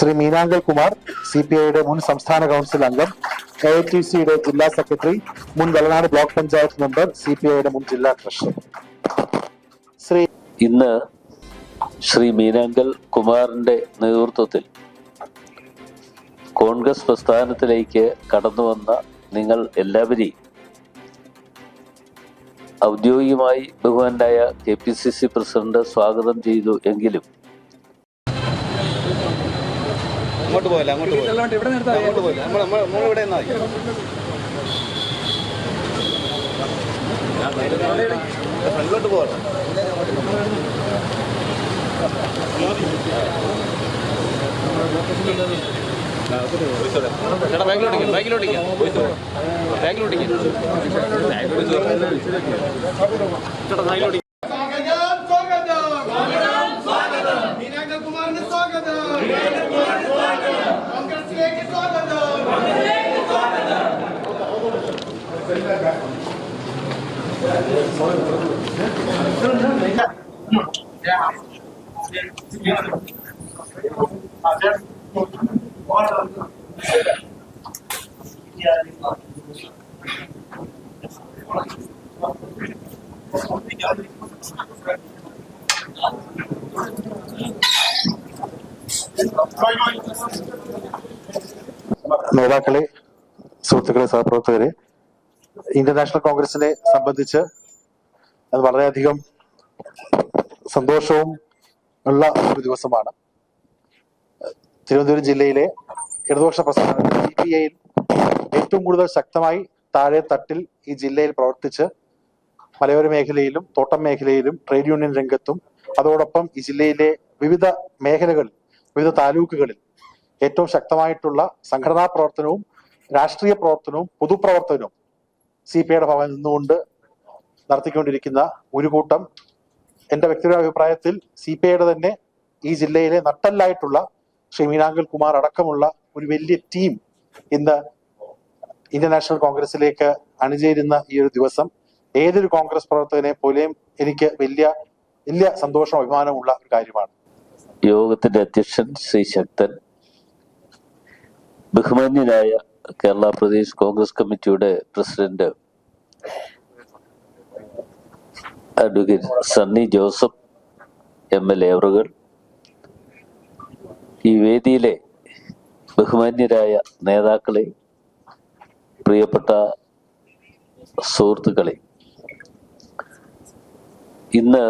Shri Meenankal Kumar C P ഐയുടെ മുൻ സംസ്ഥാന കൗൺസിൽ അംഗം എ ടി സിയുടെ ജില്ലാ സെക്രട്ടറി മുൻ Vellanad block panchayat member C P ഐയുടെ മുൻ ജില്ലാ ട്രഷറർ. ശ്രീ ഇന്ന് ശ്രീ മീനാങ്കൽ കുമാറിന്റെ നേതൃത്വത്തിൽ കോൺഗ്രസ് പ്രസ്ഥാനത്തിലേക്ക് കടന്നു വന്ന നിങ്ങൾ എല്ലാവരെയും ഔദ്യോഗികമായി ബഹുമാനായ K P C C president സ്വാഗതം ചെയ്തു എങ്കിലും അങ്ങോട്ട് പോയല്ല അങ്ങോട്ട് പോയല്ല. അങ്ങോട്ട് പോയല്ല. നമ്മൾ നമ്മൾ നമ്മളിവിടെ നിന്നാൽ ഫ്രണ്ടിലോട്ട് പോകണം ചേട്ടാ ബാങ്കിലോട്ട് ബാങ്കിലോട്ട് ബാങ്കിലോട്ട് ചേട്ടാ ബാക്കിലോട്ടിക്കാം സ്വാഗതം മീനാങ്കൽ കുമാറിന് സ്വാഗതം കോൺഗ്രസിലേക്ക് സ്വാഗതം നേതാക്കളെ സുഹൃത്തുക്കളെ സഹപ്രവർത്തകരെ ഇന്ത്യൻ നാഷണൽ കോൺഗ്രസിനെ സംബന്ധിച്ച് അത് വളരെയധികം സന്തോഷവും ഉള്ള ഒരു ദിവസമാണ്. തിരുവനന്തപുരം ജില്ലയിലെ ഇടതുപക്ഷ പ്രസ്ഥാനം സി പി ഐയിൽ ഏറ്റവും കൂടുതൽ ശക്തമായി താഴെ തട്ടിൽ ഈ ജില്ലയിൽ പ്രവർത്തിച്ച് മലയോര മേഖലയിലും തോട്ടം മേഖലയിലും ട്രേഡ് യൂണിയൻ രംഗത്തും അതോടൊപ്പം ഈ ജില്ലയിലെ വിവിധ മേഖലകളിൽ വിവിധ താലൂക്കുകളിൽ ഏറ്റവും ശക്തമായിട്ടുള്ള സംഘടനാ പ്രവർത്തനവും രാഷ്ട്രീയ പ്രവർത്തനവും പൊതുപ്രവർത്തനവും സി പി ഐയുടെ ഭാഗത്ത് നിന്നുകൊണ്ട് നടത്തിക്കൊണ്ടിരിക്കുന്ന ഒരു കൂട്ടം എന്റെ വ്യക്തിപരമായ അഭിപ്രായത്തിൽ സി പി ഐയുടെ തന്നെ ഈ ജില്ലയിലെ നട്ടല്ലായിട്ടുള്ള ശ്രീ മീനാങ്കൽ കുമാർ അടക്കമുള്ള ഒരു വലിയ ടീം ഇന്ന് ഇന്ത്യൻ നാഷണൽ കോൺഗ്രസിലേക്ക് അണിചേരുന്ന ഈ ഒരു ദിവസം ഏതൊരു കോൺഗ്രസ് പ്രവർത്തകനെ പോലെയും എനിക്ക് വലിയ വലിയ സന്തോഷവും അഭിമാനമുള്ള ഒരു കാര്യമാണ്. യോഗത്തിന്റെ അധ്യക്ഷൻ ശ്രീ ശക്തൻ ബഹുമാന്യനായ കേരള പ്രദേശ് കോൺഗ്രസ് കമ്മിറ്റിയുടെ president advocate Sunny Joseph M L A അവറുകൾ ഈ വേദിയിലെ ബഹുമാന്യരായ നേതാക്കളെ പ്രിയപ്പെട്ട സുഹൃത്തുക്കളെ ഇന്ന്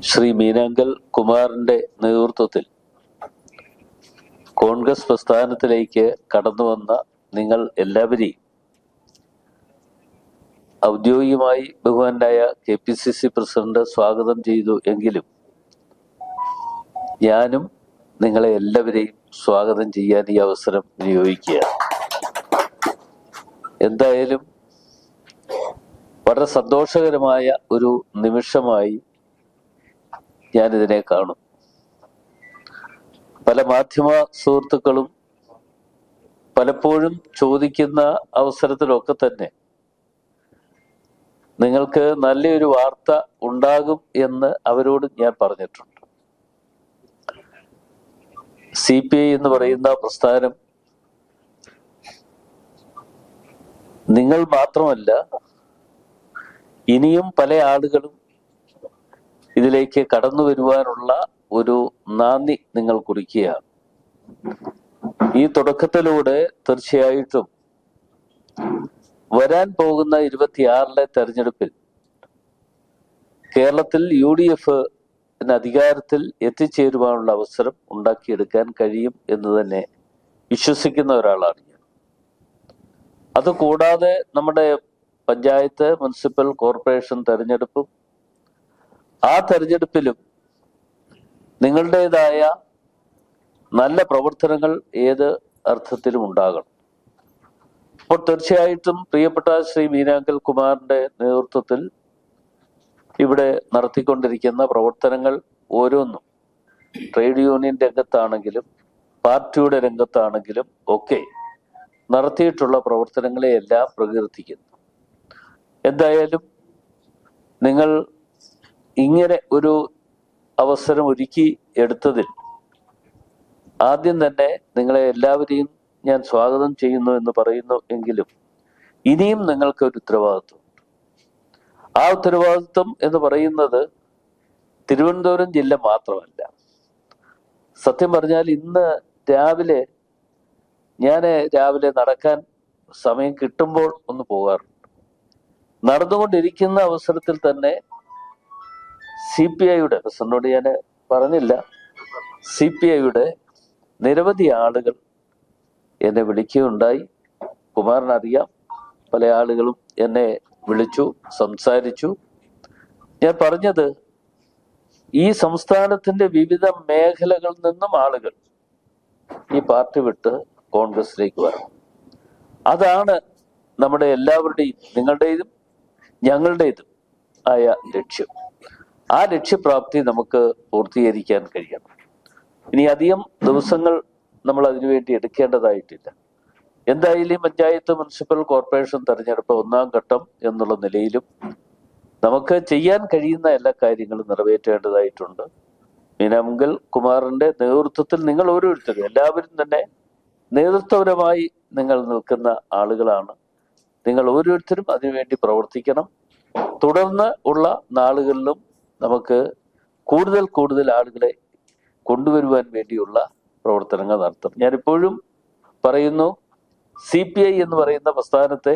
ശ്രീ മീനാങ്കൽ കുമാറിന്റെ നേതൃത്വത്തിൽ കോൺഗ്രസ് പ്രസ്ഥാനത്തിലേക്ക് കടന്നു വന്ന നിങ്ങൾ എല്ലാവരെയും ഔദ്യോഗികമായി ബഹുമാനായ K P C C president സ്വാഗതം ചെയ്തു എങ്കിലും ഞാനും നിങ്ങളെ എല്ലാവരെയും സ്വാഗതം ചെയ്യാൻ ഈ അവസരം വിനിയോഗിക്കുകയാണ്. എന്തായാലും വളരെ സന്തോഷകരമായ ഒരു നിമിഷമായി ഞാനിതിനെ കാണും. പല മാധ്യമ സുഹൃത്തുക്കളും പലപ്പോഴും ചോദിക്കുന്ന അവസരത്തിലൊക്കെ തന്നെ നിങ്ങൾക്ക് നല്ലൊരു വാർത്ത ഉണ്ടാകും എന്ന് അവരോട് ഞാൻ പറഞ്ഞിട്ടുണ്ട്. സി പി ഐ എന്ന് പറയുന്ന പ്രസ്ഥാനം നിങ്ങൾ മാത്രമല്ല ഇനിയും പല ആളുകളും ഇതിലേക്ക് കടന്നു വരുവാനുള്ള ഒരു നാന്ദി നിങ്ങൾ കുറിക്കുകയാണ്. ഈ തുടക്കത്തിലൂടെ തീർച്ചയായിട്ടും വരാൻ പോകുന്ന ഇരുപത്തിയാറിലെ തെരഞ്ഞെടുപ്പിൽ കേരളത്തിൽ യു ഡി എഫ് അധികാരത്തിൽ എത്തിച്ചേരുവാനുള്ള അവസരം ഉണ്ടാക്കിയെടുക്കാൻ കഴിയും എന്ന് തന്നെ വിശ്വസിക്കുന്ന ഒരാളാണ് ഞാൻ. അതുകൂടാതെ നമ്മുടെ പഞ്ചായത്ത് മുനിസിപ്പൽ കോർപ്പറേഷൻ തെരഞ്ഞെടുപ്പും ആ തെരഞ്ഞെടുപ്പിലും നിങ്ങളുടേതായ നല്ല പ്രവർത്തനങ്ങൾ ഏത് അർത്ഥത്തിലും ഉണ്ടാകണം. അപ്പോൾ തീർച്ചയായിട്ടും പ്രിയപ്പെട്ട ശ്രീ മീനാങ്കൽ കുമാറിന്റെ നേതൃത്വത്തിൽ ഇവിടെ നടത്തിക്കൊണ്ടിരിക്കുന്ന പ്രവർത്തനങ്ങൾ ഓരോന്നും ട്രേഡ് യൂണിയൻ രംഗത്താണെങ്കിലും പാർട്ടിയുടെ രംഗത്താണെങ്കിലും ഒക്കെ നടത്തിയിട്ടുള്ള പ്രവർത്തനങ്ങളെയെല്ലാം പ്രകീർത്തിക്കുന്നു. എന്തായാലും നിങ്ങൾ ഇങ്ങനെ ഒരു അവസരം ഒരുക്കി എടുത്തതിൽ ആദ്യം തന്നെ നിങ്ങളെ എല്ലാവരെയും ഞാൻ സ്വാഗതം ചെയ്യുന്നു എന്ന് പറയുന്നു എങ്കിലും ഇനിയും നിങ്ങൾക്ക് ഒരു ഉത്തരവാദിത്വം ആ ഉത്തരവാദിത്വം എന്ന് പറയുന്നത് തിരുവനന്തപുരം ജില്ല മാത്രമല്ല. സത്യം പറഞ്ഞാൽ ഇന്ന് രാവിലെ ഞാൻ രാവിലെ നടക്കാൻ സമയം കിട്ടുമ്പോൾ ഒന്ന് പോകാറുണ്ട്. നടന്നുകൊണ്ടിരിക്കുന്ന അവസരത്തിൽ തന്നെ സി പി ഐയുടെ പ്രസിഡന്റോട് ഞാൻ പറഞ്ഞില്ല സി പി ഐയുടെ നിരവധി ആളുകൾ എന്നെ വിളിക്കുകയുണ്ടായി. കുമാറിനറിയാം പല ആളുകളും എന്നെ വിളിച്ചു സംസാരിച്ചു. ഞാൻ പറഞ്ഞത് ഈ സംസ്ഥാനത്തിന്റെ വിവിധ മേഖലകളിൽ നിന്നും ആളുകൾ ഈ പാർട്ടി വിട്ട് കോൺഗ്രസിലേക്ക് വരണം. അതാണ് നമ്മുടെ എല്ലാവരുടെയും നിങ്ങളുടേതും ഞങ്ങളുടേതും ആയ ലക്ഷ്യം. ആ ലക്ഷ്യപ്രാപ്തി നമുക്ക് പൂർത്തീകരിക്കാൻ കഴിയണം. ഇനി അധികം ദിവസങ്ങൾ നമ്മൾ അതിനുവേണ്ടി എടുക്കേണ്ടതായിട്ടില്ല. എന്തായാലും പഞ്ചായത്ത് മുനിസിപ്പൽ കോർപ്പറേഷൻ തെരഞ്ഞെടുപ്പ് ഒന്നാം ഘട്ടം എന്നുള്ള നിലയിലും നമുക്ക് ചെയ്യാൻ കഴിയുന്ന എല്ലാ കാര്യങ്ങളും നിറവേറ്റേണ്ടതായിട്ടുണ്ട്. മീനാമുങ്കൽ കുമാറിന്റെ നേതൃത്വത്തിൽ നിങ്ങൾ ഓരോരുത്തരും എല്ലാവരും തന്നെ നേതൃത്വപരമായി നിങ്ങൾ നിൽക്കുന്ന ആളുകളാണ്. നിങ്ങൾ ഓരോരുത്തരും അതിനുവേണ്ടി പ്രവർത്തിക്കണം. തുടർന്ന് ഉള്ള നാളുകളിലും നമുക്ക് കൂടുതൽ കൂടുതൽ ആളുകളെ കൊണ്ടുവരുവാൻ വേണ്ടിയുള്ള പ്രവർത്തനങ്ങൾ നടത്തണം. ഞാനിപ്പോഴും പറയുന്നു സി പി ഐ എന്ന് പറയുന്ന പ്രസ്ഥാനത്തെ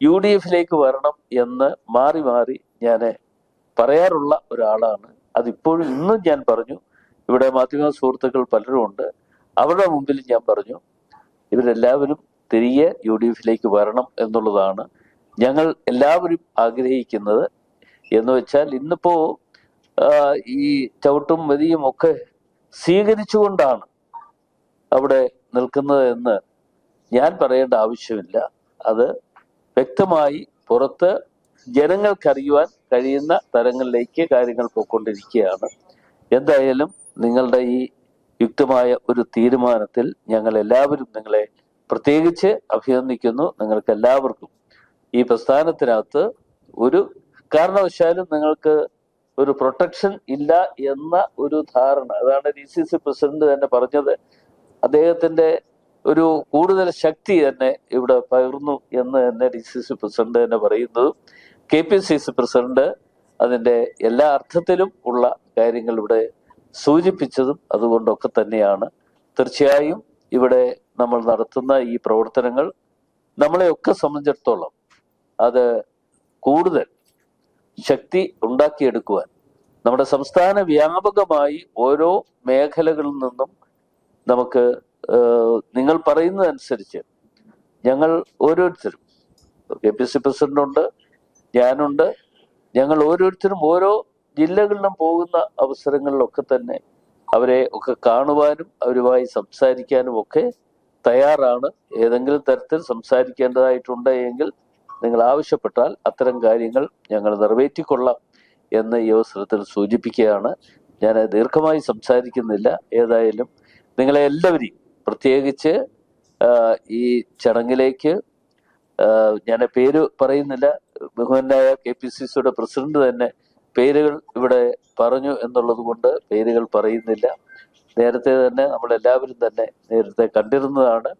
യു ഡി എഫിലേക്ക് വരണം എന്ന് മാറി മാറി ഞാൻ പറയാറുള്ള ഒരാളാണ്. അതിപ്പോഴും ഇന്നും ഞാൻ പറഞ്ഞു. ഇവിടെ മാധ്യമ സുഹൃത്തുക്കൾ പലരും ഉണ്ട്. അവരുടെ മുമ്പിൽ ഞാൻ പറഞ്ഞു ഇവരെല്ലാവരും തിരികെ യു ഡി എഫിലേക്ക് വരണം എന്നുള്ളതാണ് ഞങ്ങൾ എല്ലാവരും ആഗ്രഹിക്കുന്നത്. എന്ന് വെച്ചാൽ ഇന്നിപ്പോ ഈ ചവിട്ടും മതിയും ഒക്കെ സ്വീകരിച്ചുകൊണ്ടാണ് അവിടെ നിൽക്കുന്നത് എന്ന് ഞാൻ പറയേണ്ട ആവശ്യമില്ല. അത് വ്യക്തമായി പുറത്ത് ജനങ്ങൾക്കറിയുവാൻ കഴിയുന്ന തരങ്ങളിലേക്ക് കാര്യങ്ങൾ പോയിക്കൊണ്ടിരിക്കുകയാണ്. എന്തായാലും നിങ്ങളുടെ ഈ യുക്തമായ ഒരു തീരുമാനത്തിൽ ഞങ്ങൾ എല്ലാവരും നിങ്ങളെ പ്രത്യേകിച്ച് അഭിനന്ദിക്കുന്നു. നിങ്ങൾക്ക് എല്ലാവർക്കും ഈ പ്രസ്ഥാനത്തിനകത്ത് ഒരു കാരണവശാലും നിങ്ങൾക്ക് ഒരു പ്രൊട്ടക്ഷൻ ഇല്ല എന്ന ഒരു ധാരണ. അതാണ് ഡി സി സി പ്രസിഡന്റ് തന്നെ പറഞ്ഞത്. അദ്ദേഹത്തിന്റെ ഒരു കൂടുതൽ ശക്തി തന്നെ ഇവിടെ പകർന്നു എന്ന് തന്നെ ഡി സി സി പ്രസിഡന്റ് തന്നെ പറയുന്നതും K P C C president അതിന്റെ എല്ലാ അർത്ഥത്തിലും ഉള്ള കാര്യങ്ങൾ ഇവിടെ സൂചിപ്പിച്ചതും അതുകൊണ്ടൊക്കെ തന്നെയാണ്. തീർച്ചയായും ഇവിടെ നമ്മൾ നടത്തുന്ന ഈ പ്രവർത്തനങ്ങൾ നമ്മളെയൊക്കെ സംബന്ധിച്ചിടത്തോളം അത് കൂടുതൽ ശക്തി ഉണ്ടാക്കിയെടുക്കുവാൻ. നമ്മുടെ സംസ്ഥാന വ്യാപകമായി ഓരോ മേഖലകളിൽ നിന്നും നമുക്ക് നിങ്ങൾ പറയുന്നതനുസരിച്ച് ഞങ്ങൾ ഓരോരുത്തരും കെ പി സി പ്രസിഡന്റുണ്ട് ഞാനുണ്ട് ഞങ്ങൾ ഓരോരുത്തരും ഓരോ ജില്ലകളിലും പോകുന്ന അവസരങ്ങളിലൊക്കെ തന്നെ അവരെ ഒക്കെ കാണുവാനും അവരുമായി സംസാരിക്കാനും ഒക്കെ തയ്യാറാണ്. ഏതെങ്കിലും തരത്തിൽ സംസാരിക്കേണ്ടതായിട്ടുണ്ട് എങ്കിൽ നിങ്ങൾ ആവശ്യപ്പെട്ടാൽ അത്തരം കാര്യങ്ങൾ ഞങ്ങൾ നിറവേറ്റിക്കൊള്ളാം എന്ന് ഈ അവസരത്തിൽ സൂചിപ്പിക്കുകയാണ്. ഞാൻ ദീർഘമായി സംസാരിക്കുന്നില്ല. ഏതായാലും നിങ്ങളെ എല്ലാവരെയും പ്രത്യേകിച്ച് ഈ ചടങ്ങിലേക്ക് ഞാൻ പേര് പറയുന്നില്ല. ബഹുമാനായ കെ പി സി സിയുടെ പ്രസിഡന്റ് തന്നെ പേരുകൾ ഇവിടെ പറഞ്ഞു എന്നുള്ളത് കൊണ്ട് പേരുകൾ പറയുന്നില്ല. നേരത്തെ തന്നെ നമ്മൾ എല്ലാവരും തന്നെ നേരത്തെ കണ്ടിരുന്നതാണ്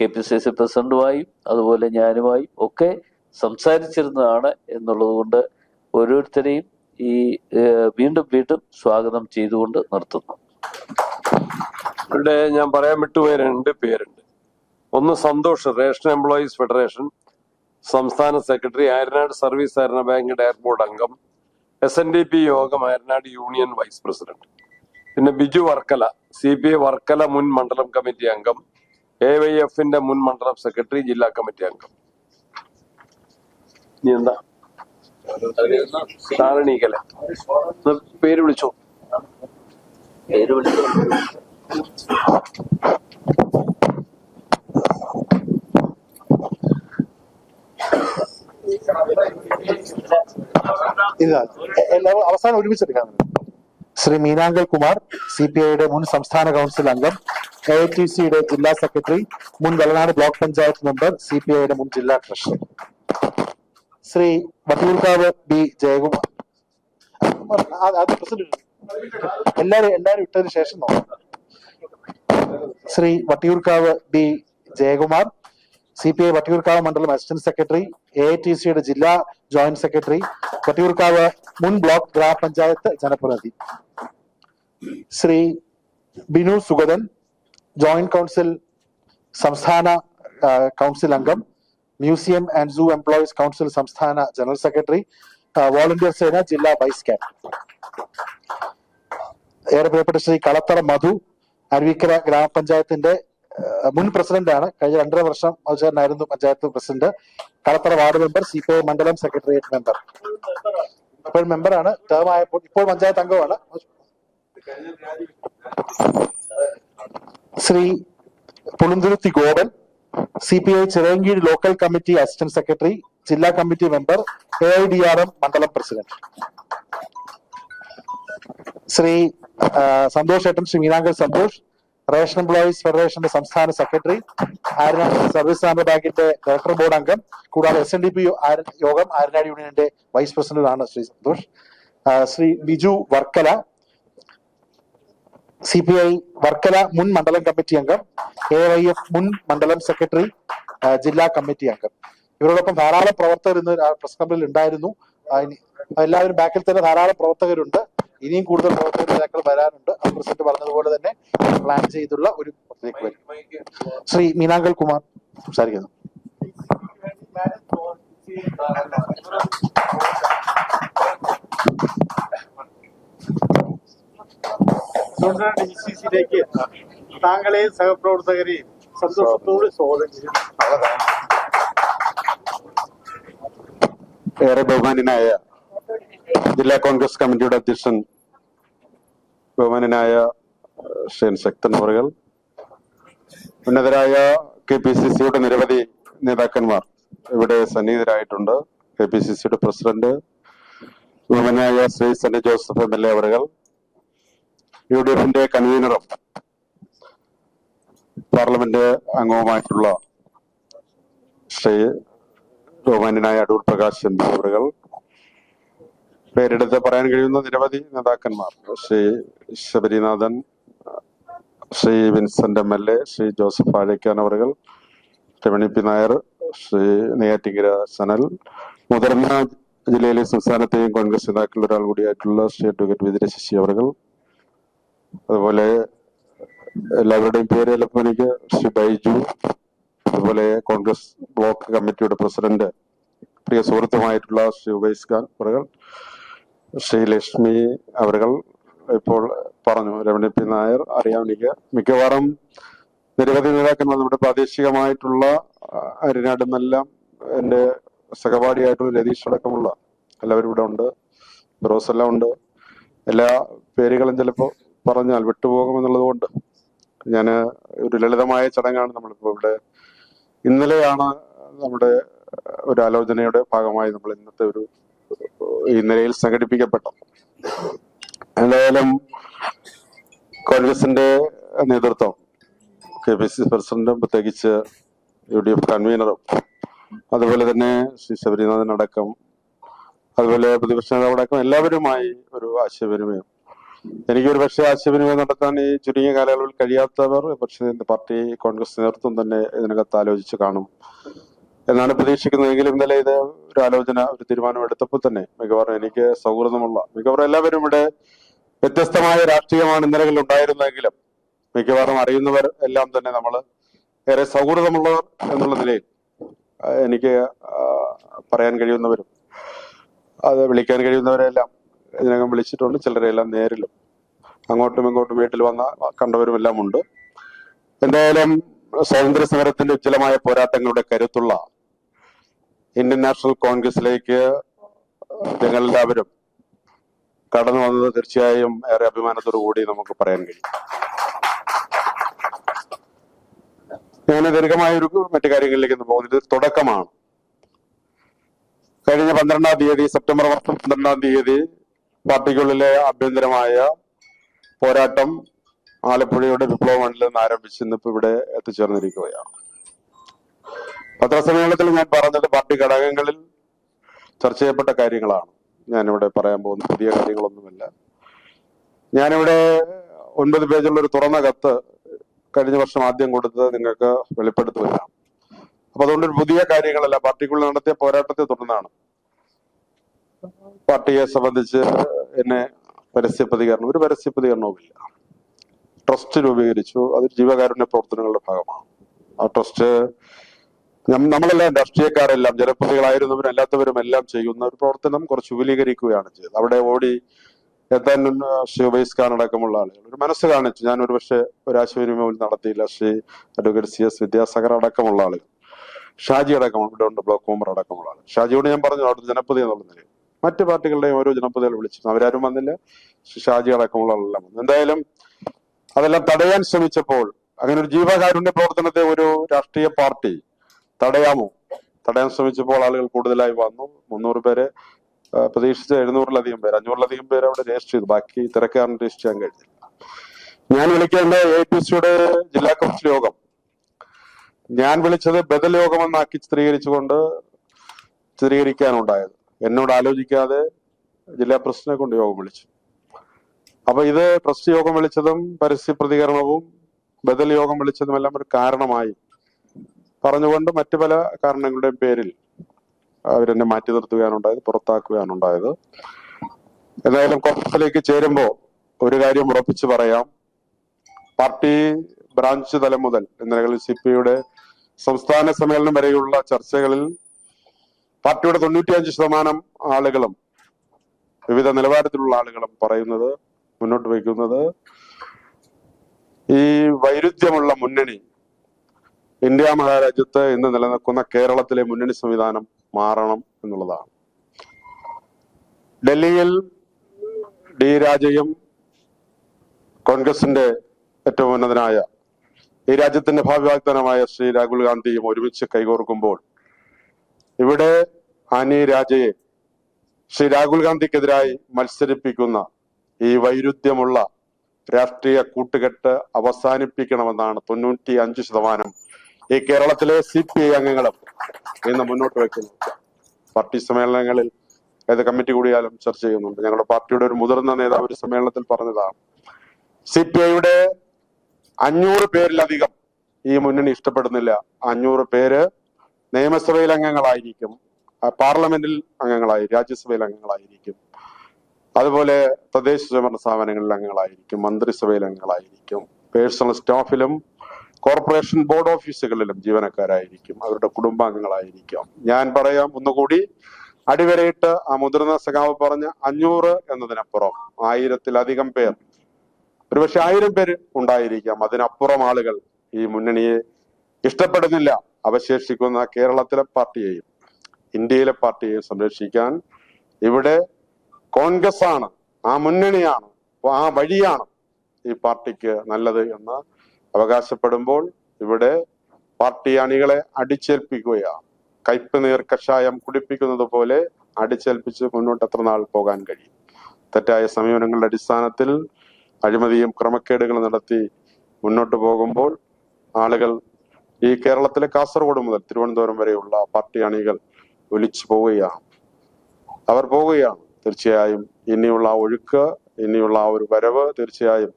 കെ പി സി സി പ്രസിഡന്റുമായും അതുപോലെ ഞാനുമായും ഒക്കെ സംസാരിച്ചിരുന്നതാണ് എന്നുള്ളത് കൊണ്ട് ഓരോരുത്തരെയും ഈ വീണ്ടും വീണ്ടും സ്വാഗതം ചെയ്തുകൊണ്ട് നിർത്തുന്നു. ഇവിടെ ഞാൻ പറയാൻ വിട്ടുപോയ രണ്ട് പേരുണ്ട്. ഒന്ന് സന്തോഷ് റേഷൻ എംപ്ലോയീസ് ഫെഡറേഷൻ സംസ്ഥാന സെക്രട്ടറി ആയർനാട് സർവീസ് സഹകരണ ബാങ്ക് ഡയർ ബോർഡ് അംഗം എസ് എൻ ഡി പി യോഗം ആയർനാട് യൂണിയൻ വൈസ് പ്രസിഡന്റ്. പിന്നെ Biju Varkala C P I Varkala മുൻ മണ്ഡലം കമ്മിറ്റി അംഗം എ വൈ എഫിന്റെ മുൻ മണ്ഡലം സെക്രട്ടറി ജില്ലാ കമ്മിറ്റി അംഗം. ഇനി എന്താ? താരണീകല പേര് വിളിച്ചോ? പേര് വിളിച്ചോ? ഇതാണ് എല്ലാവരും അവസാനം ഒരുമിച്ചെടുക്കാം ശ്രീ മീനാങ്കൽ കുമാർ സി പി ഐയുടെ മുൻ സംസ്ഥാന കൗൺസിൽ അംഗം എ ടി സിയുടെ ജില്ലാ സെക്രട്ടറി മുൻ Vellanad block panchayat member C P ഐയുടെ മുൻ ജില്ലാ treasurer. Shri Vattiyoorkavu B Jayakumar. President. എല്ലാരും എല്ലാരും ഇട്ടതിന് ശേഷം നോക്കാം. Shri Vattiyoorkavu B Jayakumar C P I Vattiyoorkavu മണ്ഡലം assistant secretary A I T സിയുടെ ജില്ലാ ജോയിന്റ് സെക്രട്ടറി വട്ടിയൂർക്കാവ് മുൻ ബ്ലോക്ക് ഗ്രാമപഞ്ചായത്ത് ജനപ്രതിനിധി ശ്രീ ബിനു സുഗതൻ ജോയിന്റ് കൗൺസിൽ സംസ്ഥാന കൗൺസിൽ അംഗം museum and zoo employees council സംസ്ഥാന ജനറൽ സെക്രട്ടറി വോളണ്ടിയർ സേന ജില്ലാ വൈസ് ക്യാപ്റ്റൻ. ഏറെ പ്രിയപ്പെട്ട ശ്രീ കളത്തറ മധു അരുവിക്കര ഗ്രാമപഞ്ചായത്തിന്റെ മുൻ പ്രസിഡന്റാണ്. കഴിഞ്ഞ രണ്ടര വർഷം അവസരനായിരുന്നു panchayat president. Kalathara ward member C P I മണ്ഡലം സെക്രട്ടേറിയറ്റ് മെമ്പർ. ഇപ്പോൾ മെമ്പറാണ്. ടേം ആയപ്പോൾ ഇപ്പോൾ പഞ്ചായത്ത് അംഗമാണ് Shri Pulunthuruthi Gopan C P I Chirayinkeezhu local committee assistant secretary ജില്ലാ committee member A I D R M മണ്ഡലം പ്രസിഡന്റ് ശ്രീ സന്തോഷ് ഏട്ടൻ ശ്രീ മീനാങ്കൽ സന്തോഷ് റേഷൻ എംപ്ലോയീസ് ഫെഡറേഷന്റെ സംസ്ഥാന സെക്രട്ടറി ആര്യനാട് സർവീസ് സഹകരണ ബാങ്കിന്റെ ഡയറക്ടർ ബോർഡ് അംഗം കൂടാതെ എസ് എൻ ഡി പി യോഗം ആര്യനാട് യൂണിയന്റെ വൈസ് പ്രസിഡന്റാണ് Shri Santhosh Shri Biju Varkala C P I Varkala മുൻ മണ്ഡലം കമ്മിറ്റി അംഗം എ വൈ എഫ് മുൻ മണ്ഡലം സെക്രട്ടറി ജില്ലാ കമ്മിറ്റി അംഗം. ഇവരോടൊപ്പം ധാരാളം പ്രവർത്തകർ ഇന്ന് പ്രസ് ക്ലബിൽ ഉണ്ടായിരുന്നു. എല്ലാവരും ബാക്കിൽ തന്നെ ധാരാളം പ്രവർത്തകരുണ്ട്. ഇനിയും കൂടുതൽ പ്രവർത്തക നേതാക്കൾ വരാനുണ്ട്. അത് പ്രസിഡന്റ് പറഞ്ഞതുപോലെ തന്നെ പ്ലാൻ ചെയ്തുള്ള ഒരു ശ്രീ മീനാങ്കൽ കുമാർ സംസാരിക്കുന്നു. സിയിലേക്ക് താങ്കളെയും സഹപ്രവർത്തകരെയും സന്തോഷത്തോട് സ്വാഗതം. ചെയ്യുന്നു ഏറെ ബഹുമാനായ ജില്ലാ കോൺഗ്രസ് കമ്മിറ്റിയുടെ അധ്യക്ഷൻ ബഹുമാനായ ശ്രീൻ ശക്തൻ അവറുകൾ ഉന്നതരായ കെ പി സി സിയുടെ നിരവധി നേതാക്കന്മാർ ഇവിടെ സന്നിഹിതരായിട്ടുണ്ട്. കെ പി സി സിയുടെ പ്രസിഡന്റ് ബഹുമാനായ ശ്രീ സെന്റ് ജോസഫ് എം എൽ എ അവറുകൾ യു ഡി എഫിന്റെ കൺവീനറും പാർലമെന്റ് അംഗവുമായിട്ടുള്ള ശ്രീ ബഹുമാന്യനായ അടൂർ പ്രകാശ് എം പേരെടുത്ത് പറയാൻ കഴിയുന്ന നിരവധി നേതാക്കന്മാർ. Shri Sabarinathan Shri Vincent M L A Shri Joseph ആഴയ്ക്കാൻ അവറുകൾ രമണി പി നായർ ശ്രീ നെയ്യാറ്റിങ്കര സനൽ മുതിർന്ന ജില്ലയിലെ സംസ്ഥാനത്തെയും കോൺഗ്രസ് നേതാക്കളിൽ ഒരാൾ കൂടിയായിട്ടുള്ള ശ്രീ അഡ്വക്കേറ്റ് ശശി അവറുകൾ അതുപോലെ എല്ലാവരുടെയും പേര് ചിലപ്പോൾ എനിക്ക് ശ്രീ ബൈജു അതുപോലെ കോൺഗ്രസ് ബ്ലോക്ക് കമ്മിറ്റിയുടെ പ്രസിഡന്റ് പ്രിയ സുഹൃത്തുമായിട്ടുള്ള ശ്രീ ഉവൈസ് ഖാൻ അവരുകൾ ശ്രീ ലക്ഷ്മി അവരുകൾ ഇപ്പോൾ പറഞ്ഞു. രമണി പി നായർ അറിയാം എനിക്ക് മിക്കവാറും നിരവധി നേതാക്കന്മാർ നമ്മുടെ പ്രാദേശികമായിട്ടുള്ള അരിനാടുമെല്ലാം എന്റെ സഹപാഠിയായിട്ടുള്ള രതീഷ് അടക്കമുള്ള എല്ലാവരും ഇവിടെ ഉണ്ട്. ബ്രോസ് എല്ലാം ഉണ്ട്. എല്ലാ പേരുകളും ചിലപ്പോൾ പറഞ്ഞാൽ വിട്ടുപോകുമെന്നുള്ളത് കൊണ്ട് ഞാൻ ഒരു ലളിതമായ ചടങ്ങാണ് നമ്മളിപ്പോൾ ഇവിടെ ഇന്നലെയാണ് നമ്മുടെ ഒരു ആലോചനയുടെ ഭാഗമായി നമ്മൾ ഇന്നത്തെ ഒരു ഈ നിലയിൽ സംഘടിപ്പിക്കപ്പെട്ടത്. എന്തായാലും കോൺഗ്രസിന്റെ നേതൃത്വം കെ പി സി പ്രസിഡന്റും പ്രത്യേകിച്ച് യു ഡി എഫ് കൺവീനറും അതുപോലെ തന്നെ ശ്രീ ശബരിനാഥൻ അടക്കം അതുപോലെ പ്രതിപക്ഷ നേതാവ് അടക്കം എല്ലാവരുമായി ഒരു ആശയവിനിമയം എനിക്കൊരു പക്ഷേ ആശയവിനിമയം നടത്താൻ ഈ ചുരുങ്ങിയ കാലയളവിൽ കഴിയാത്തവർ പക്ഷേ പാർട്ടി കോൺഗ്രസ് നേതൃത്വം തന്നെ ഇതിനകത്ത് ആലോചിച്ച് കാണും എന്നാണ് പ്രതീക്ഷിക്കുന്നതെങ്കിലും ഇന്നലെ ഇത് ഒരു ആലോചന ഒരു തീരുമാനം എടുത്തപ്പോൾ തന്നെ മിക്കവാറും എനിക്ക് സൗഹൃദമുള്ള മിക്കവാറും എല്ലാവരും ഇവിടെ വ്യത്യസ്തമായ രാഷ്ട്രീയമാണ് ഇന്നലകളിൽ ഉണ്ടായിരുന്നെങ്കിലും മിക്കവാറും അറിയുന്നവർ എല്ലാം തന്നെ നമ്മൾ ഏറെ സൗഹൃദമുള്ളവർ എന്നുള്ള നിലയിൽ എനിക്ക് പറയാൻ കഴിയുന്നവരും അത് വിളിക്കാൻ കഴിയുന്നവരെല്ലാം ഇതിനകം വിളിച്ചിട്ടുണ്ട്. ചിലരെല്ലാം നേരിലും അങ്ങോട്ടും ഇങ്ങോട്ടും വീട്ടിൽ വന്ന കണ്ടവരുമെല്ലാം ഉണ്ട്. എന്തായാലും സ്വാതന്ത്ര്യ സമരത്തിന്റെ ഉജ്ജ്വലമായ പോരാട്ടങ്ങളുടെ കരുത്തുള്ള ഇന്ത്യൻ നാഷണൽ കോൺഗ്രസിലേക്ക് ഞങ്ങൾ എല്ലാവരും കടന്നു വന്നത് തീർച്ചയായും ഏറെ അഭിമാനത്തോടു കൂടി നമുക്ക് പറയാൻ കഴിയും. ഞാൻ ദീർഘമായ ഒരു മറ്റു കാര്യങ്ങളിലേക്ക് ഒന്ന് പോകുന്നത് തുടക്കമാണ്. കഴിഞ്ഞ പന്ത്രണ്ടാം തീയതി സെപ്റ്റംബർ മാസം പന്ത്രണ്ടാം തീയതി പാർട്ടിക്കുള്ളിലെ ആഭ്യന്തരമായ പോരാട്ടം ആലപ്പുഴയുടെ വിപ്ലവ മണ്ഡലിൽ നിന്ന് ആരംഭിച്ച് ഇന്നിപ്പോ ഇവിടെ എത്തിച്ചേർന്നിരിക്കുകയാണ്. പത്രസമ്മേളനത്തിൽ ഞാൻ പറഞ്ഞത് പാർട്ടി ഘടകങ്ങളിൽ ചർച്ച ചെയ്യപ്പെട്ട കാര്യങ്ങളാണ്. ഞാനിവിടെ പറയാൻ പോകുന്ന പുതിയ കാര്യങ്ങളൊന്നുമില്ല. ഞാനിവിടെ ഒൻപത് പേജുള്ള ഒരു തുറന്ന കത്ത് കഴിഞ്ഞ വർഷം ആദ്യം കൊടുത്തത് നിങ്ങൾക്ക് വെളിപ്പെടുത്തുകയാണ്. അപ്പൊ അതുകൊണ്ട് പുതിയ കാര്യങ്ങളല്ല പാർട്ടിക്കുള്ളിൽ നടത്തിയ പോരാട്ടത്തെ തുടർന്നാണ്. പാർട്ടിയെ സംബന്ധിച്ച് എന്നെ പരസ്യ പ്രതികരണം ഒരു പരസ്യ പ്രതികരണവുമില്ല ട്രസ്റ്റ് രൂപീകരിച്ചു. അത് ജീവകാരുണ്യ പ്രവർത്തനങ്ങളുടെ ഭാഗമാണ്. ആ ട്രസ്റ്റ് നമ്മളെല്ലാം രാഷ്ട്രീയക്കാരെല്ലാം ജനപ്രതികളായിരുന്നവരും അല്ലാത്തവരും എല്ലാം ചെയ്യുന്ന ഒരു പ്രവർത്തനം കുറച്ച് വിപുലീകരിക്കുകയാണ് ചെയ്തത്. അവിടെ ഓടി എത്താൻ ശ്രീ ഉബൈസ് ഖാൻ അടക്കമുള്ള ആളുകൾ. ഒരു മനസ്സ് കാണിച്ചു. ഞാൻ ഒരു പക്ഷേ ഒരു ആശയവിനിമയം നടത്തിയില്ല. Shri advocate C S Vidyasagar അടക്കമുള്ള ആളുകൾ. ഷാജി അടക്കം ഇവിടെ ഉണ്ട് ബ്ലോക്ക് മെമ്പർ അടക്കമുള്ള ആളുകൾ. ഷാജിയോട് ഞാൻ പറഞ്ഞു അവിടുത്തെ ജനപ്രതി എന്നുള്ള നിലയിൽ മറ്റു പാർട്ടികളുടെയും ഓരോ ജനപ്രതികൾ വിളിച്ചു. അവരാരും വന്നില്ല. ഷാജി അടക്കമുള്ള വന്നു. എന്തായാലും അതെല്ലാം തടയാൻ ശ്രമിച്ചപ്പോൾ അങ്ങനെ ഒരു ജീവകാരുണ്യ പ്രവർത്തനത്തെ ഒരു രാഷ്ട്രീയ പാർട്ടി തടയാമോ? തടയാൻ ശ്രമിച്ചപ്പോൾ ആളുകൾ കൂടുതലായി വന്നു. മുന്നൂറ് പേരെ പ്രതീക്ഷിച്ച എഴുന്നൂറിലധികം പേര് അഞ്ഞൂറിലധികം പേര് അവിടെ രജിസ്റ്റർ ചെയ്തു. ബാക്കി തിരക്കാരൻ രജിസ്റ്റർ ചെയ്യാൻ കഴിഞ്ഞില്ല. ഞാൻ വിളിക്കേണ്ട എ പി സിയുടെ ജില്ലാ കൗൺസിൽ യോഗം. ഞാൻ വിളിച്ചത് ബദൽ യോഗമെന്നാക്കി ചിത്രീകരിച്ചുകൊണ്ട് ചിത്രീകരിക്കാനുണ്ടായത്. എന്നോട് ആലോചിക്കാതെ ജില്ലാ പ്രസിഡന്റിനെ കൊണ്ട് യോഗം വിളിച്ചു. അപ്പൊ ഇത് പ്രസ് യോഗം വിളിച്ചതും പരസ്യ പ്രതികരണവും ബദൽ യോഗം വിളിച്ചതും എല്ലാം ഒരു കാരണമായി. പറഞ്ഞുകൊണ്ട് മറ്റു പല കാരണങ്ങളുടെയും പേരിൽ അവരെന്നെ മാറ്റി നിർത്തുകയാണുണ്ടായത് പുറത്താക്കുകയാണുണ്ടായത്. എന്തായാലും കോൺഗ്രസിലേക്ക് ചേരുമ്പോ ഒരു കാര്യം ഉറപ്പിച്ചു പറയാം. പാർട്ടി ബ്രാഞ്ച് തലം മുതൽ എന്ന നിലകളിൽ സി പി സംസ്ഥാന സമ്മേളനം വരെയുള്ള ചർച്ചകളിൽ പാർട്ടിയുടെ തൊണ്ണൂറ്റിയഞ്ച് ശതമാനം ആളുകളും വിവിധ നിലവാരത്തിലുള്ള ആളുകളും പറയുന്നത് മുന്നോട്ട് വയ്ക്കുന്നത് ഈ വൈരുദ്ധ്യമുള്ള മുന്നണി ഇന്ത്യ മഹാരാജ്യത്ത് ഇന്ന് നിലനിൽക്കുന്ന കേരളത്തിലെ മുന്നണി സംവിധാനം മാറണം എന്നുള്ളതാണ്. ഡൽഹിയിൽ ഡി രാജയും കോൺഗ്രസിന്റെ ഏറ്റവും ഉന്നതനായ ഈ രാജ്യത്തിന്റെ ഭാവി വാഗ്ദാനമായ ശ്രീ രാഹുൽ ഗാന്ധിയും ഒരുമിച്ച് കൈകോർക്കുമ്പോൾ ഇവിടെ ആനി രാജയെ ശ്രീ രാഹുൽ ഗാന്ധിക്കെതിരായി മത്സരിപ്പിക്കുന്ന ഈ വൈരുദ്ധ്യമുള്ള രാഷ്ട്രീയ കൂട്ടുകെട്ട് അവസാനിപ്പിക്കണമെന്നാണ് തൊണ്ണൂറ്റി അഞ്ച് ശതമാനം ഈ കേരളത്തിലെ സി പി ഐ അംഗങ്ങളും ഇന്ന് മുന്നോട്ട് വയ്ക്കുന്നു പാർട്ടി സമ്മേളനങ്ങളിൽ ഏത് കമ്മിറ്റി കൂടിയാലും ചർച്ച ചെയ്യുന്നുണ്ട്. ഞങ്ങളുടെ പാർട്ടിയുടെ ഒരു മുതിർന്ന നേതാവ് ഒരു സമ്മേളനത്തിൽ പറഞ്ഞതാണ് സി പി ഐയുടെ അഞ്ഞൂറ് പേരിലധികം ഈ മുന്നണി ഇഷ്ടപ്പെടുന്നില്ല. അഞ്ഞൂറ് പേര് നിയമസഭയിൽ അംഗങ്ങളായിരിക്കും പാർലമെന്റിൽ അംഗങ്ങളായി രാജ്യസഭയിൽ അംഗങ്ങളായിരിക്കും. അതുപോലെ തദ്ദേശ സ്വയംഭരണ സ്ഥാപനങ്ങളിൽ അംഗങ്ങളായിരിക്കും മന്ത്രിസഭയിൽ അംഗങ്ങളായിരിക്കും പേഴ്സണൽ സ്റ്റാഫിലും കോർപ്പറേഷൻ ബോർഡ് ഓഫീസുകളിലും ജീവനക്കാരായിരിക്കും അവരുടെ കുടുംബാംഗങ്ങളായിരിക്കും. ഞാൻ പറയാം ഒന്നുകൂടി അടിവരയിട്ട് ആ മുതിർന്ന സഖാവ് പറഞ്ഞ അഞ്ഞൂറ് എന്നതിനപ്പുറം ആയിരത്തിലധികം പേർ. ഒരുപക്ഷെ ആയിരം പേര് ഉണ്ടായിരിക്കാം. അതിനപ്പുറം ആളുകൾ ഈ മുന്നണിയെ ഇഷ്ടപ്പെടുന്നില്ല. അവശേഷിക്കുന്ന കേരളത്തിലെ പാർട്ടിയെയും ഇന്ത്യയിലെ പാർട്ടിയെയും സംരക്ഷിക്കാൻ ഇവിടെ കോൺഗ്രസ് ആണ് ആ മുന്നണിയാണ് ആ വഴിയാണ് ഈ പാർട്ടിക്ക് നല്ലത് എന്ന് അവകാശപ്പെടുമ്പോൾ ഇവിടെ പാർട്ടി അണികളെ അടിച്ചേൽപ്പിക്കുകയാണ് കയ്പ് നീർ കഷായം കുടിപ്പിക്കുന്നത് പോലെ അടിച്ചേൽപ്പിച്ച് മുന്നോട്ട് എത്ര നാൾ പോകാൻ കഴിയും? തെറ്റായ സമീപനങ്ങളുടെ അടിസ്ഥാനത്തിൽ അഴിമതിയും ക്രമക്കേടുകളും നടത്തി മുന്നോട്ട് പോകുമ്പോൾ ആളുകൾ ഈ കേരളത്തിലെ കാസർഗോഡ് മുതൽ തിരുവനന്തപുരം വരെയുള്ള പാർട്ടി അണികൾ ഒലിച്ചു പോവുകയാണ്. അവർ പോവുകയാണ്. തീർച്ചയായും ഇനിയുള്ള ഒഴുക്ക് ഇനിയുള്ള ആ ഒരു വരവ് തീർച്ചയായും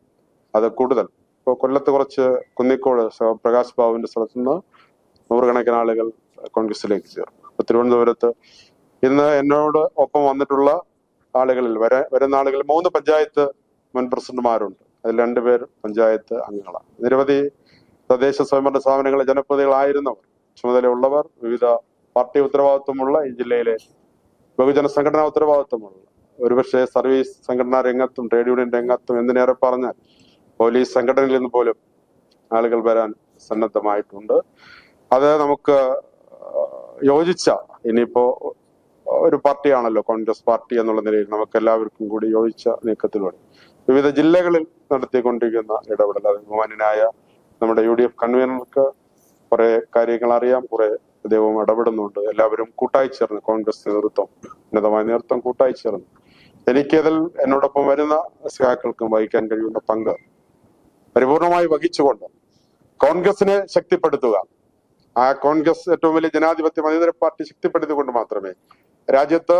അത് കൂടുതൽ. ഇപ്പോൾ കൊല്ലത്ത് കുറച്ച് കുന്നിക്കോട് പ്രകാശ് ബാബുവിന്റെ സ്ഥലത്ത് നിന്ന് നൂറുകണക്കിന് ആളുകൾ കോൺഗ്രസിലേക്ക് ചേർന്നു. ഇപ്പൊ തിരുവനന്തപുരത്ത് ഇന്ന് എന്നോട് ഒപ്പം വന്നിട്ടുള്ള ആളുകളിൽ വരെ വരുന്ന ആളുകളിൽ മൂന്ന് പഞ്ചായത്ത് മുൻ പ്രസിഡന്റുമാരുണ്ട്. അതിൽ രണ്ടുപേർ പഞ്ചായത്ത് അംഗങ്ങളാണ്. നിരവധി തദ്ദേശ സ്വയംഭരണ സ്ഥാപനങ്ങളിലെ ജനപ്രതിനിധികളായിരുന്നവർ ചുമതലയുള്ളവർ വിവിധ പാർട്ടി ഉത്തരവാദിത്വമുള്ള ഈ ജില്ലയിലെ ബഹുജന സംഘടനാ ഉത്തരവാദിത്വമുള്ള. ഒരുപക്ഷെ സർവീസ് സംഘടനാ രംഗത്തും ട്രേഡ് യൂണിയൻ രംഗത്തും എന്തിനേറെ പറഞ്ഞാൽ പോലീസ് സംഘടനയിൽ നിന്ന് പോലും ആളുകൾ വരാൻ സന്നദ്ധമായിട്ടുണ്ട്. അത് നമുക്ക് യോജിച്ച ഇനിയിപ്പോ ഒരു പാർട്ടിയാണല്ലോ കോൺഗ്രസ് പാർട്ടി എന്നുള്ള നിലയിൽ നമുക്ക് എല്ലാവർക്കും കൂടി യോജിച്ച നീക്കത്തിലൂടെ. വിവിധ ജില്ലകളിൽ നടത്തിക്കൊണ്ടിരിക്കുന്ന ഇടപെടൽ അത് ബഹുമാന്യനായ നമ്മുടെ യു ഡി എഫ് കൺവീനർക്ക് കുറെ കാര്യങ്ങൾ അറിയാം കുറെ അദ്ദേഹവും ഇടപെടുന്നുണ്ട്. എല്ലാവരും കൂട്ടായി ചേർന്ന് കോൺഗ്രസ് നേതൃത്വം ഉന്നതമായ നേതൃത്വം കൂട്ടായി ചേർന്ന് എനിക്കതിൽ എന്നോടൊപ്പം വരുന്ന സഖാക്കൾക്കും വഹിക്കാൻ കഴിയുന്ന പങ്ക് പരിപൂർണമായി വഹിച്ചുകൊണ്ട് കോൺഗ്രസിനെ ശക്തിപ്പെടുത്തുക. ആ കോൺഗ്രസ് ഏറ്റവും വലിയ ജനാധിപത്യ മതേതര പാർട്ടി ശക്തിപ്പെടുത്തിക്കൊണ്ട് മാത്രമേ രാജ്യത്ത്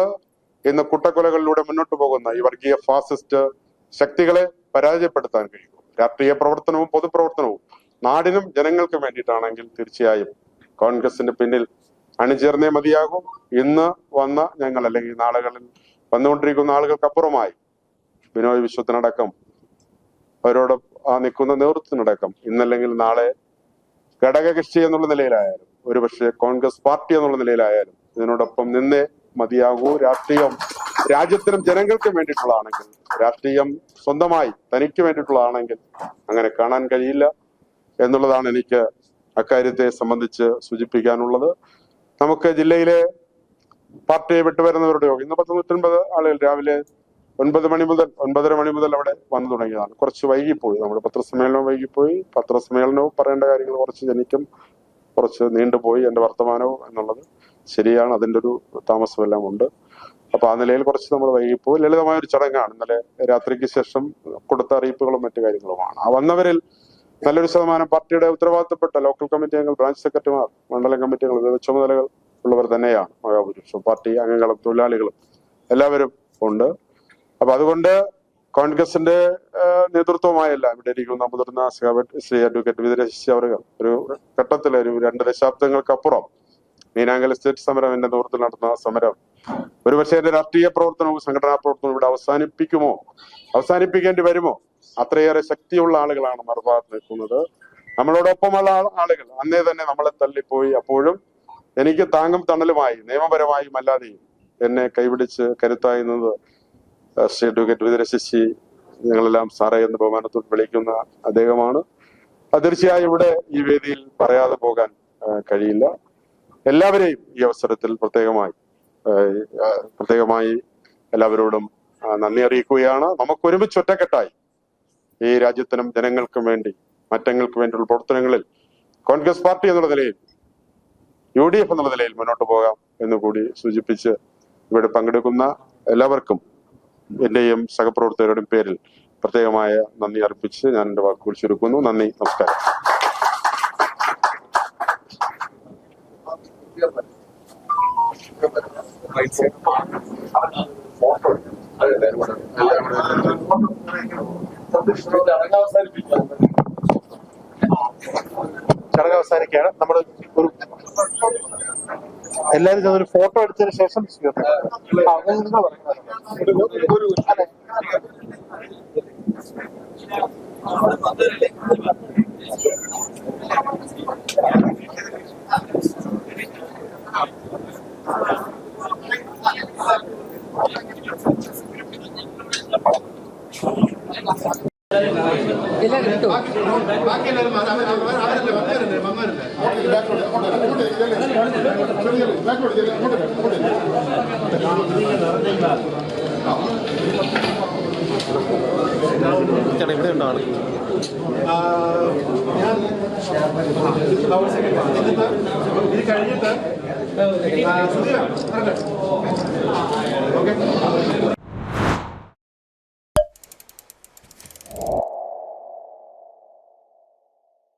ഇന്ന് കുട്ടക്കൊലകളിലൂടെ മുന്നോട്ട് പോകുന്ന ഈ വർഗീയ ഫാസിസ്റ്റ് ശക്തികളെ പരാജയപ്പെടുത്താൻ കഴിയൂ. രാഷ്ട്രീയ പ്രവർത്തനവും പൊതുപ്രവർത്തനവും നാടിനും ജനങ്ങൾക്കും വേണ്ടിയിട്ടാണെങ്കിൽ തീർച്ചയായും കോൺഗ്രസിന്റെ പിന്നിൽ അണിചേർന്നേ മതിയാകും. ഇന്ന് വന്ന ഞങ്ങൾ അല്ലെങ്കിൽ നാളുകളിൽ വന്നുകൊണ്ടിരിക്കുന്ന ആളുകൾക്കപ്പുറമായി ബിനോയ് വിശ്വത്തിനടക്കം അവരോട് ആ നിൽക്കുന്ന നേതൃത്വത്തിനടക്കം ഇന്നല്ലെങ്കിൽ നാളെ ഘടകകക്ഷി എന്നുള്ള നിലയിലായാലും ഒരുപക്ഷെ കോൺഗ്രസ് പാർട്ടി എന്നുള്ള നിലയിലായാലും ഇതിനോടൊപ്പം നിന്നേ മതിയാകൂ. രാഷ്ട്രീയം രാജ്യത്തിനും ജനങ്ങൾക്കും വേണ്ടിയിട്ടുള്ളതാണെങ്കിൽ രാഷ്ട്രീയം സ്വന്തമായി തനിക്ക് വേണ്ടിയിട്ടുള്ളതാണെങ്കിൽ അങ്ങനെ കാണാൻ കഴിയില്ല. എന്നുള്ളതാണ് എനിക്ക് അക്കാര്യത്തെ സംബന്ധിച്ച് സൂചിപ്പിക്കാനുള്ളത്. നമുക്ക് ജില്ലയിലെ പാർട്ടിയെ വിട്ടുവരുന്നവരുടെ യോഗം ഇന്ന് പത്ത് നൂറ്റൻപത് ആളുകൾ രാവിലെ ഒൻപത് മണി മുതൽ ഒൻപതര മണി മുതൽ അവിടെ വന്നു തുടങ്ങിയതാണ്. കുറച്ച് വൈകിപ്പോയി. നമ്മുടെ പത്രസമ്മേളനവും വൈകിപ്പോയി. പത്രസമ്മേളനവും പറയേണ്ട കാര്യങ്ങൾ കുറച്ച് ജനിക്കും കുറച്ച് നീണ്ടുപോയി എന്റെ വർത്തമാനവും എന്നുള്ളത് ശരിയാണ്. അതിന്റെ ഒരു താമസമെല്ലാം ഉണ്ട്. അപ്പൊ ആ നിലയിൽ കുറച്ച് നമ്മൾ വൈകിപ്പോയി. ലളിതമായ ഒരു ചടങ്ങാണ്. ഇന്നലെ രാത്രിക്ക് ശേഷം കൊടുത്ത അറിയിപ്പുകളും മറ്റു കാര്യങ്ങളുമാണ്. ആ വന്നവരിൽ നല്ലൊരു ശതമാനം പാർട്ടിയുടെ ഉത്തരവാദിത്തപ്പെട്ട ലോക്കൽ കമ്മിറ്റി അംഗങ്ങൾ ബ്രാഞ്ച് സെക്രട്ടറിമാർ മണ്ഡലം കമ്മിറ്റി അംഗങ്ങൾ വിവിധ ചുമതലകൾ ഉള്ളവർ തന്നെയാണ് മഹാഭൂരിപക്ഷം. പാർട്ടി അംഗങ്ങളും തൊഴിലാളികളും എല്ലാവരും ഉണ്ട്. അപ്പൊ അതുകൊണ്ട് കോൺഗ്രസിന്റെ നേതൃത്വമായല്ല ഇവിടെ ഇരിക്കുന്ന മുതിർന്ന ശ്രീ അഡ്വക്കേറ്റ് വിദരശിശി അവരുകൾ. ഒരു ഘട്ടത്തിൽ ഒരു രണ്ട് ദശാബ്ദങ്ങൾക്കപ്പുറം മീനാങ്കൽ എസ്റ്റേറ്റ് സമരം എന്റെ നേതൃത്വത്തിൽ നടന്ന സമരം ഒരുപക്ഷെ എന്റെ രാഷ്ട്രീയ പ്രവർത്തനവും സംഘടനാ പ്രവർത്തനവും ഇവിടെ അവസാനിപ്പിക്കുമോ? അവസാനിപ്പിക്കേണ്ടി വരുമോ? അത്രയേറെ ശക്തിയുള്ള ആളുകളാണ് മറുഭാഗത്ത് നിൽക്കുന്നത്. നമ്മളോടൊപ്പമുള്ള ആളുകൾ അന്നേ തന്നെ നമ്മളെ തള്ളിപ്പോയി. അപ്പോഴും എനിക്ക് താങ്ങും തണലുമായി നിയമപരമായും അല്ലാതെയും എന്നെ കൈപിടിച്ച് കരുത്തായിരുന്നത് ശ്രീ അഡ്വക്കേറ്റ് വിദരശശി ഞങ്ങളെല്ലാം സാറേ എന്ന് ബഹുമാനത്തോട് വിളിക്കുന്ന അദ്ദേഹമാണ്. തീർച്ചയായും ഇവിടെ ഈ വേദിയിൽ പറയാതെ പോകാൻ കഴിയില്ല. എല്ലാവരെയും ഈ അവസരത്തിൽ പ്രത്യേകമായി പ്രത്യേകമായി എല്ലാവരോടും നന്ദി അറിയിക്കുകയാണ്. നമുക്ക് ഒരുമിച്ച് ഒറ്റക്കെട്ടായി ഈ രാജ്യത്തിനും ജനങ്ങൾക്കും വേണ്ടി മറ്റങ്ങൾക്ക് വേണ്ടിയുള്ള പ്രവർത്തനങ്ങളിൽ കോൺഗ്രസ് പാർട്ടി എന്നുള്ള നിലയിൽ യു ഡി എഫ് എന്നുള്ള നിലയിൽ മുന്നോട്ട് പോകാം എന്ന് കൂടി സൂചിപ്പിച്ച് ഇവിടെ പങ്കെടുക്കുന്ന എല്ലാവർക്കും എന്റെയും സഹപ്രവർത്തകരുടെയും പേരിൽ പ്രത്യേകമായ നന്ദി അർപ്പിച്ച് ഞാൻ എന്റെ വാക്കുകൾ ചുരുക്കുന്നു നന്ദി നമസ്കാരം. ചടങ്ങ് അവസാനിക്കുകയാണ് നമ്മൾ ഒരു എല്ലാവരും ഒരു ഫോട്ടോ എടുത്തതിന് ശേഷം പറയുന്നത്. അതെ. ബാക്കി എല്ലാവരും അവർ- അവർ- അവർ- അവരല്ലേ വന്നവരല്ലേ വന്നവരല്ലേ ബാക്കോട്ട് അങ്ങോട്ട് അങ്ങോട്ട് ഇതല്ലേ ബാക്കോട്ട് ഇതല്ലേ അങ്ങോട്ട് അങ്ങോട്ട് ചേട്ടാ ഇവിടെ ഉണ്ടോ ആൾ ഞാൻ ഇത് കഴിഞ്ഞിട്ട് ആ, സുധീര, ഇറങ്ങ്.